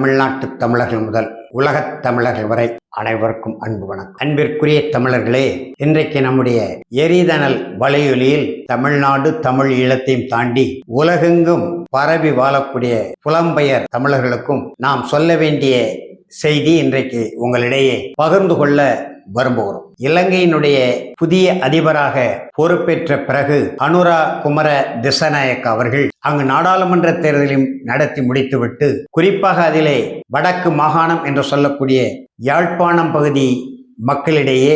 தமிழ்நாட்டு தமிழர்கள் முதல் உலகத் தமிழர்கள் வரை அனைவருக்கும் அன்பு வணக்கம். அன்பிற்குரிய தமிழர்களே இன்றைக்கு நம்முடைய எரிதனல் வலையொலியில் தமிழ்நாடு தமிழ் ஈழத்தையும் தாண்டி உலகெங்கும் பரவி வாழக்கூடிய புலம்பெயர் தமிழர்களுக்கும் நாம் சொல்ல வேண்டிய செய்தி இன்றைக்கு உங்களிடையே பகிர்ந்து கொள்ள விரும்புகிறோம். இலங்கையினுடைய புதிய அதிபராக பொறுப்பேற்ற பிறகு அனுரா குமர திசநாயக் அவர்கள் அங்கு நாடாளுமன்ற தேர்தலையும் நடத்தி முடித்துவிட்டு குறிப்பாக அதிலே வடக்கு மாகாணம் என்று சொல்லக்கூடிய யாழ்ப்பாணம் பகுதி மக்களிடையே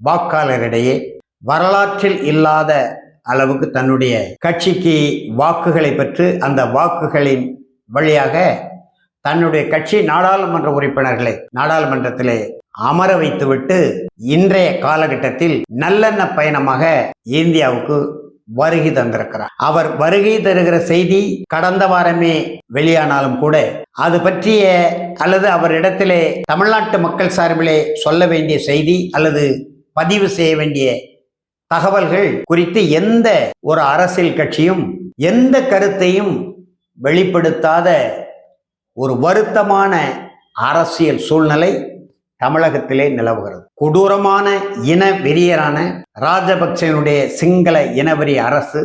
வாக்காளரிடையே வரலாற்றில் இல்லாத அளவுக்கு தன்னுடைய கட்சிக்கு வாக்குகளை பெற்று அந்த வாக்குகளின் வழியாக தன்னுடைய கட்சி நாடாளுமன்ற உறுப்பினர்களை நாடாளுமன்றத்திலே அமர வைத்துவிட்டு இன்றைய காலகட்டத்தில் நல்லெண்ண பயணமாக இந்தியாவுக்கு வருகை தந்திருக்கிறார். அவர் வருகை தருகிற செய்தி கடந்த வாரமே வெளியானாலும் கூட அது பற்றிய அல்லது அவரிடத்திலே தமிழ்நாட்டு மக்கள் சார்பிலே சொல்ல வேண்டிய செய்தி அல்லது பதிவு செய்ய வேண்டிய தகவல்கள் குறித்து எந்த ஒரு அரசியல் கட்சியும் எந்த கருத்தையும் வெளிப்படுத்தாத ஒரு வருத்தமான அரசியல் சூழ்நிலை தமிழகத்திலே நிலவுகிறது. கொடூரமான இன வெறியரான ராஜபக்சனுடைய சிங்கள இனவெறி அரசு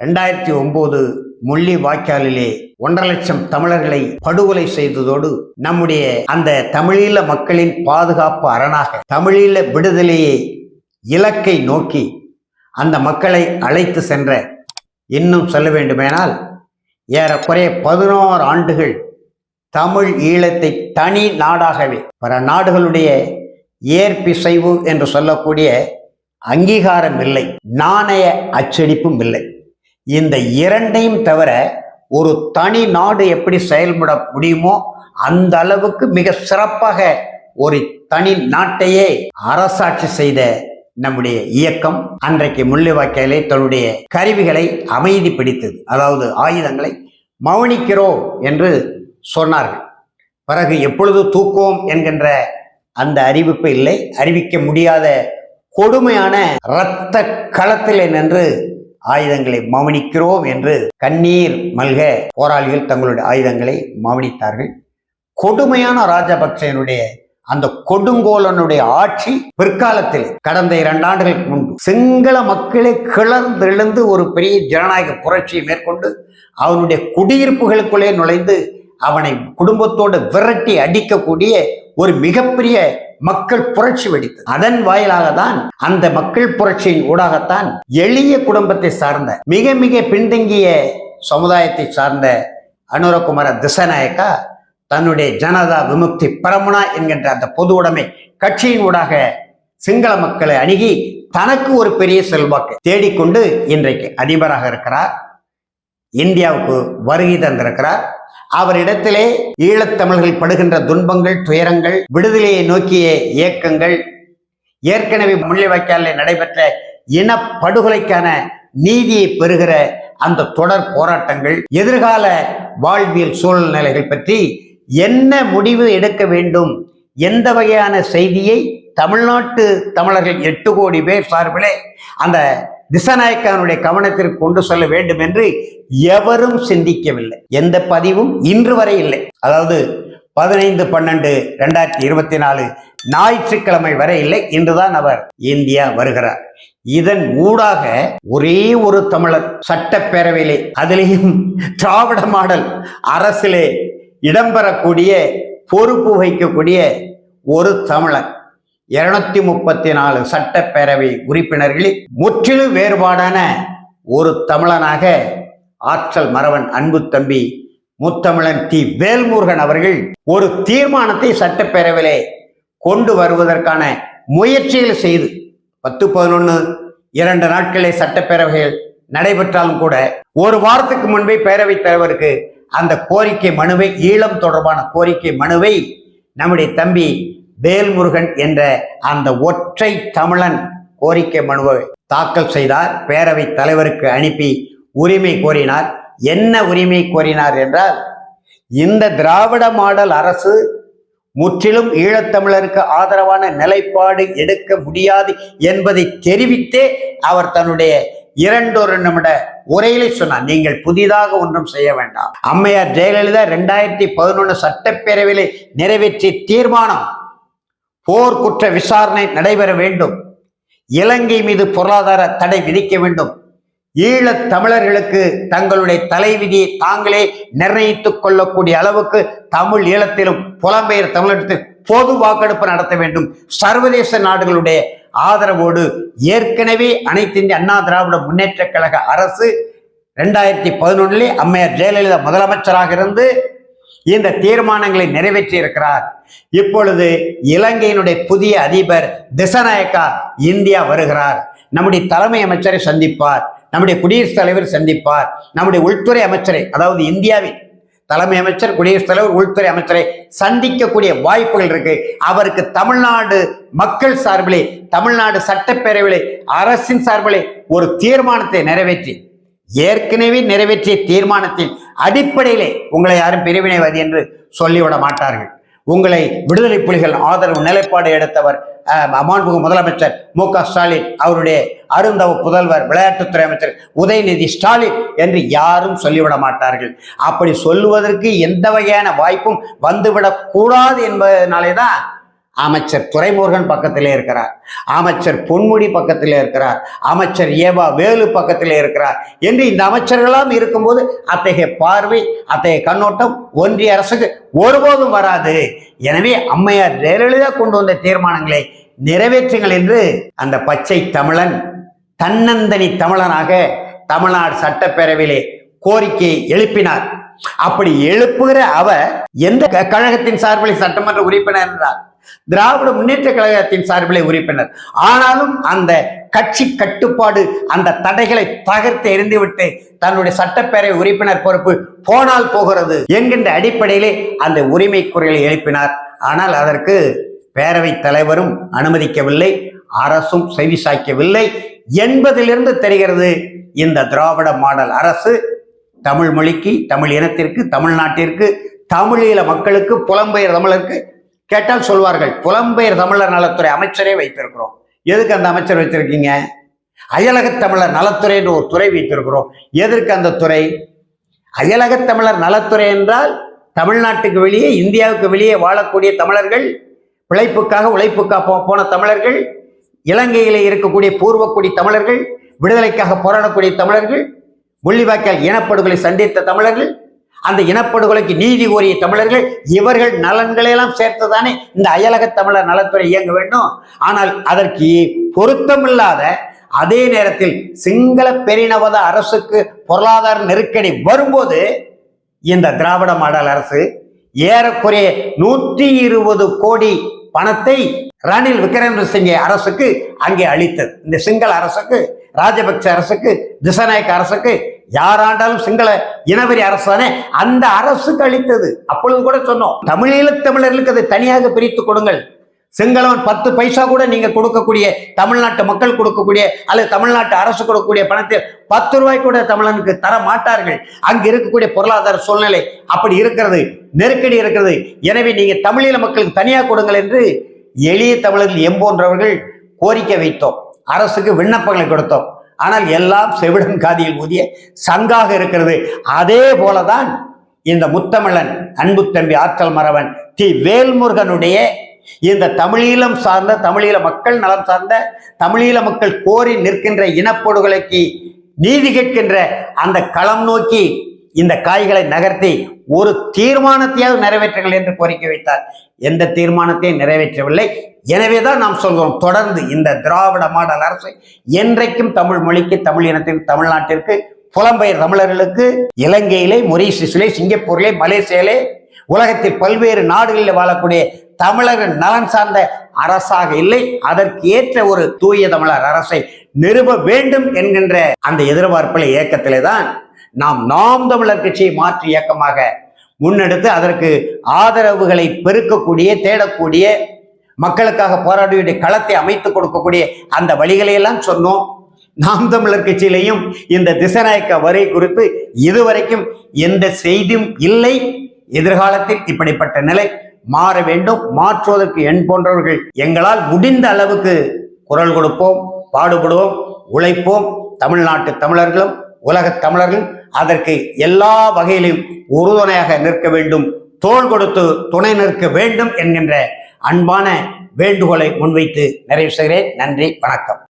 ரெண்டாயிரத்தி ஒன்பது முள்ளி வாய்க்காலிலே ஒன்றரை லட்சம் தமிழர்களை படுகொலை செய்ததோடு நம்முடைய அந்த தமிழீழ மக்களின் பாதுகாப்பு அரணாக தமிழீழ விடுதலையை இலக்கை நோக்கி அந்த மக்களை அழைத்து சென்ற இன்னும் சொல்ல வேண்டுமேனால் ஏறக்குறைய பதினோரு ஆண்டுகள் தமிழ் ஈழத்தை தனி நாடாகவே பிற நாடுகளுடைய ஏற்பிசைவு என்று சொல்லக்கூடிய அங்கீகாரம் இல்லை நாணய அச்சடிப்பும் இல்லை. இந்த இரண்டையும் தவிர ஒரு தனி நாடு எப்படி செயல்பட முடியுமோ அந்த அளவுக்கு மிக சிறப்பாக ஒரு தனி நாட்டையே அரசாட்சி செய்த நம்முடைய இயக்கம் அன்றைக்கு முள்ளிவாய்க்காலே தன்னுடைய கருவிகளை அமைதிப்படுத்தது அதாவது ஆயுதங்களை மௌனிக்கிறோம் என்று சொன்னார்கள். பிறகு எப்பொழுது தூக்குவோம் என்கின்ற அந்த அறிவிப்பு இல்லை. அறிவிக்க முடியாத கொடுமையான இரத்த களத்திலே நின்று ஆயுதங்களை மௌனிக்கிறோம் என்று கண்ணீர் மல்க போராளிகள் தங்களுடைய ஆயுதங்களை மௌனித்தார்கள் கொடுமையான ராஜபக்சனுடைய அந்த கொடுங்கோலனுடைய ஆட்சி பிற்காலத்தில் கடந்த இரண்டு ஆண்டுகளுக்கு முன்பு சிங்கள மக்களை கிளர்ந்தெழுந்து ஒரு பெரிய ஜனநாயக புரட்சியை மேற்கொண்டு அவனுடைய குடியிருப்புகளுக்குள்ளே நுழைந்து அவனை குடும்பத்தோடு விரட்டி அடிக்கக்கூடிய ஒரு மிகப்பெரிய மக்கள் புரட்சி வெடித்தது. அதன் வாயிலாக தான் அந்த மக்கள் புரட்சியின் ஊடாகத்தான் எளிய குடும்பத்தை சார்ந்த மிக மிக பின்தங்கிய சமுதாயத்தை சார்ந்த அனுரகுமார திசநாயக்கா தன்னுடைய ஜனதா விமுக்தி பரமுனா என்கின்ற அந்த பொது உடைமை கட்சியின் ஊடாக சிங்கள மக்களை அணுகி தனக்கு ஒரு பெரிய செல்வாக்கு தேடிக்கொண்டு இன்றைக்கு அதிபராக இருக்கிறார். இந்தியாவுக்கு வருகை தந்திருக்கிறார். அவரிடத்திலே ஈழத்தமிழர்கள் படுகின்ற துன்பங்கள் துயரங்கள் விடுதலையை நோக்கிய இயக்கங்கள் ஏற்கனவே முள்ளிவாய்க்காலில் நடைபெற்ற இனப்படுகொலைக்கான நீதியை பெறுகிற அந்த தொடர் போராட்டங்கள் எதிர்கால வாழ்வியல் சூழ்நிலைகள் பற்றி என்ன முடிவு எடுக்க வேண்டும்? எந்த வகையான செய்தியை தமிழ்நாட்டு தமிழர்கள் எட்டு கோடி பேர் சார்பிலே அந்த திசநாயக்கனுடைய கவனத்திற்கு கொண்டு செல்ல வேண்டும் என்று எவரும் சிந்திக்கவில்லை. எந்த பதிவும் இன்று வரை இல்லை. அதாவது பதினைந்து பன்னெண்டு ரெண்டாயிரத்தி இருபத்தி நாலு ஞாயிற்றுக்கிழமை வரை இல்லை. இன்றுதான் அவர் இந்தியா வருகிறார். இதன் ஊடாக ஒரே ஒரு தமிழர் சட்டப்பேரவையிலே அதிலேயும் திராவிட மாடல் அரசிலே இடம்பெறக்கூடிய பொறுப்பு வகிக்கக்கூடிய ஒரு தமிழர். இருநூத்தி முப்பத்தி நாலு சட்டப்பேரவை உறுப்பினர்களில் முற்றிலும் வேறுபாடான ஒரு தமிழனாக ஆற்றல் மறவன் அன்பு தம்பி முத்தமிழன் தி வேல்முருகன் அவர்கள் ஒரு தீர்மானத்தை சட்டப்பேரவையிலே கொண்டு வருவதற்கான முயற்சிகள் செய்து பத்து பதினொன்று இரண்டு நாட்களே சட்டப்பேரவைகள் நடைபெற்றாலும் கூட ஒரு வாரத்துக்கு முன்பே பேரவைத் தலைவருக்கு அந்த கோரிக்கை மனுவை ஈழம் தொடர்பான கோரிக்கை மனுவை நம்முடைய தம்பி வேல்முருகன் என்ற அந்த ஒற்றை தமிழன் கோரிக்கை மனுவை தாக்கல் செய்தார். பேரவை தலைவருக்கு அனுப்பி உரிமை கோரினார். என்ன உரிமை கோரினார் என்றால் இந்த திராவிட மாடல் அரசு முற்றிலும் ஈழத்தமிழருக்கு ஆதரவான நிலைப்பாடு எடுக்க முடியாது என்பதை தெரிவித்தே அவர் தன்னுடைய இரண்டொரு நிமிட உரையிலே சொன்னார். நீங்கள் புதிதாக ஒன்றும் செய்ய வேண்டாம். அம்மையார் ஜெயலலிதா ரெண்டாயிரத்தி பதினொன்று சட்டப்பேரவையிலே நிறைவேற்றிய தீர்மானம் போர் குற்ற விசாரணை நடைபெற வேண்டும். இலங்கை மீது பொருளாதார தடை விதிக்க வேண்டும். ஈழத் தமிழர்களுக்கு தங்களுடைய தலைவிதியை தாங்களே நிர்ணயித்துக் கொள்ளக்கூடிய அளவுக்கு தமிழ் ஈழத்திலும் புலம்பெயர் தமிழகத்தில் பொது வாக்கெடுப்பு நடத்த வேண்டும். சர்வதேச நாடுகளுடைய ஆதரவோடு ஏற்கனவே அனைத்து இந்திய அண்ணா திராவிட முன்னேற்ற கழக அரசு ரெண்டாயிரத்தி பதினொன்றிலே அம்மையார் ஜெயலலிதா முதலமைச்சராக இருந்து இந்த தீர்மானங்களை நிறைவேற்றி இருக்கிறார் இப்பொழுது இலங்கையினுடைய புதிய அதிபர் திசநாயக்கா இந்தியா வருகிறார். நம்முடைய தலைமை அமைச்சரை சந்திப்பார். நம்முடைய குடியரசுத் தலைவர் சந்திப்பார். நம்முடைய உள்துறை அமைச்சரை அதாவது இந்தியாவின் தலைமை அமைச்சர் குடியரசுத் தலைவர் உள்துறை அமைச்சரை சந்திக்கக்கூடிய வாய்ப்புகள் இருக்கு. அவருக்கு தமிழ்நாடு மக்கள் சார்பிலே தமிழ்நாடு சட்டப்பேரவையிலே அரசின் சார்பிலே ஒரு தீர்மானத்தை நிறைவேற்றி ஏற்கனவே நிறைவேற்றிய தீர்மானத்தின் அடிப்படையிலே உங்களை யாரும் பிரிவினைவாதி என்று சொல்லிவிட மாட்டார்கள். உங்களை விடுதலை புலிகள் ஆதரவு நிலைப்பாடு எடுத்தவர் அஹ், முதலமைச்சர் மு க ஸ்டாலின் அவருடைய அருந்தவ புதல்வர் விளையாட்டுத்துறை அமைச்சர் உதயநிதி ஸ்டாலின் என்று யாரும் சொல்லிவிட மாட்டார்கள். அப்படி சொல்லுவதற்கு எந்த வகையான வாய்ப்பும் வந்துவிடக் கூடாது என்பதனாலே தான் அமைச்சர் துரைமுருகன் பக்கத்திலே இருக்கிறார். அமைச்சர் பொன்முடி பக்கத்திலே இருக்கிறார். அமைச்சர் ஏவா வேலு பக்கத்திலே இருக்கிறார். என்று இந்த அமைச்சர்களாம் இருக்கும்போது அத்தகைய பார்வை அத்தகைய கண்ணோட்டம் ஒன்றிய அரசுக்கு ஒருபோதும் வராது. எனவே அம்மையார் ஜெயலலிதா கொண்டு வந்த தீர்மானங்களை நிறைவேற்றுங்கள் என்று அந்த பச்சை தமிழன் தன்னந்தனி தமிழனாக தமிழ்நாடு சட்டப்பேரவையிலே கோரிக்கையை எழுப்பினார். அப்படி எழுப்புகிற அவர் எந்த கழகத்தின் சார்பில் சட்டமன்ற உறுப்பினர் என்றார். திராவிட முன்னேற்ற கழகத்தின் சார்பிலே உறுப்பினர். ஆனாலும் அந்த கட்சி கட்டுப்பாடு அந்த தடைகளை தகர்த்து எறிந்துவிட்டு தன்னுடைய சட்டப்பேரவை உறுப்பினர் பொறுப்பு போனால் போகிறது என்கின்ற அடிப்படையிலே அந்த உரிமை குரலை எழுப்பினார். ஆனால் அதற்கு பேரவைத் தலைவரும் அனுமதிக்கவில்லை அரசும் செவிசாய்க்கவில்லை என்பதிலிருந்து தெரிகிறது இந்த திராவிட மாடல் அரசு தமிழ் மொழிக்கு தமிழ் இனத்திற்கு தமிழ்நாட்டிற்கு தமிழீழ மக்களுக்கு புலம்பெயர் தமிழருக்கு கேட்டால் சொல்வார்கள் புலம்பெயர் தமிழர் நலத்துறை அமைச்சரே வைத்திருக்கிறோம். எதுக்கு அந்த அமைச்சர் வச்சிருக்கீங்க அயலகத் தமிழர் நலத்துறை என்று ஒரு துறை வைத்திருக்கிறோம். எதற்கு அந்த துறை? அயலகத் தமிழர் நலத்துறை என்றால் தமிழ்நாட்டுக்கு வெளியே இந்தியாவுக்கு வெளியே வாழக்கூடிய தமிழர்கள் பிழைப்புக்காக உழைப்புக்காக போன தமிழர்கள் இலங்கையில் இருக்கக்கூடிய பூர்வக்குடி தமிழர்கள் விடுதலைக்காக போராடக்கூடிய தமிழர்கள் முள்ளிவாய்க்கால் இனப்படுகொலை சந்தித்த தமிழர்கள் அந்த இனப்படுகொலைக்கு நீதி கோரிய தமிழர்கள் இவர்கள் நலன்களையெல்லாம் சேர்த்துதானே இந்த அயலக தமிழர் நலத்துறை இயங்க வேண்டும். ஆனால் அதற்கு பொருத்தமில்லாத அதே நேரத்தில் சிங்கள பெரினவத அரசுக்கு பொருளாதார நெருக்கடி வரும்போது இந்த திராவிட மாடல் அரசு ஏறக்குறைய நூற்றி இருபது கோடி பணத்தை ரணில் விக்ரமசிங்கே அரசுக்கு அங்கே அளித்தது. இந்த சிங்கள அரசுக்கு ராஜபக்ச அரசுக்கு திசநாயக்க அரசுக்கு யாராண்டாலும் சிங்கள இனவெறி அரசு தானே அந்த அரசுக்கு அளித்தது அப்பொழுது கூட சொன்னோம் தமிழீழ தமிழர்களுக்கு அதை தனியாக பிரித்து கொடுங்கள். சிங்களவன் பத்து பைசா கூட நீங்க கொடுக்கக்கூடிய தமிழ்நாட்டு மக்கள் கொடுக்கக்கூடிய அல்லது தமிழ்நாட்டு அரசு கொடுக்கக்கூடிய பணத்தில் பத்து ரூபாய் கூட தமிழனுக்கு தர மாட்டார்கள். அங்கு இருக்கக்கூடிய பொருளாதார சூழ்நிலை அப்படி இருக்கிறது நெருக்கடி இருக்கிறது. எனவே நீங்க தமிழீழ மக்களுக்கு தனியாக கொடுங்கள் என்று எளிய தமிழர்கள் எம்போன்றவர்கள் கோரிக்கை வைத்தோம். அரசுக்கு விண்ணப்பங்களை கொடுத்தோம். ஆனால் எல்லாம் செவிடன் காதியில் ஊதிய சங்காக இருக்கிறது. அதே போலதான் இந்த முத்தமிழன் அன்பு தம்பி ஆற்றல் மறவன் தி வேல்முருகனுடைய இந்த தமிழீழம் சார்ந்த தமிழீழ மக்கள் நலம் சார்ந்த தமிழீழ மக்கள் கோரி நிற்கின்ற இனப்படுகொலைக்கு நீதி கேட்கின்ற அந்த களம் நோக்கி இந்த காய்களை நகர்த்தி ஒரு தீர்மானத்தையாவது நிறைவேற்றுங்கள் என்று கோரிக்கை வைத்தார். எந்த தீர்மானத்தையும் நிறைவேற்றவில்லை. எனவேதான் நாம் சொல்கிறோம் தொடர்ந்து இந்த திராவிட மாடல் அரசு என்றைக்கும் தமிழ் மொழிக்கு தமிழ் இனத்திற்கு தமிழ்நாட்டிற்கு புலம்பெயர் தமிழர்களுக்கு இலங்கையிலே மொரீஷியஸிலே சிங்கப்பூரிலே மலேசியாலே உலகத்தில் பல்வேறு நாடுகளில் வாழக்கூடிய தமிழர்கள் நலன் சார்ந்த அரசாக இல்லை. அதற்கு ஏற்ற ஒரு தூய தமிழர் அரசை நிறுவ வேண்டும் என்கின்ற அந்த எதிர்பார்ப்பில் இயக்கத்திலே தான் நாம் நாம் தமிழர் கட்சியை மாற்று இயக்கமாக முன்னெடுத்து அதற்கு ஆதரவுகளை பெருக்கக்கூடிய தேடக்கூடிய மக்களுக்காக போராடிய களத்தை அமைத்து கொடுக்கக்கூடிய அந்த வழிகளையெல்லாம் சொன்னோம். நாம் தமிழர் கட்சியிலையும் இந்த திசநாயக்க வரி குறித்து இதுவரைக்கும் எந்த செய்தியும் இல்லை. எதிர்காலத்தில் இப்படிப்பட்ட நிலை மாற வேண்டும். மாற்றுவதற்கு எண் போன்றவர்கள் எங்களால் முடிந்த அளவுக்கு குரல் கொடுப்போம் பாடுபடுவோம் உழைப்போம். தமிழ்நாட்டு தமிழர்களும் உலகத் தமிழர்கள் அதற்கு எல்லா வகையிலும் உறுதுணையாக நிற்க வேண்டும் தோள் கொடுத்து துணை நிற்க வேண்டும் என்கின்ற அன்பான வேண்டுகோளை முன்வைத்து நிறைவு செய்கிறேன். நன்றி வணக்கம்.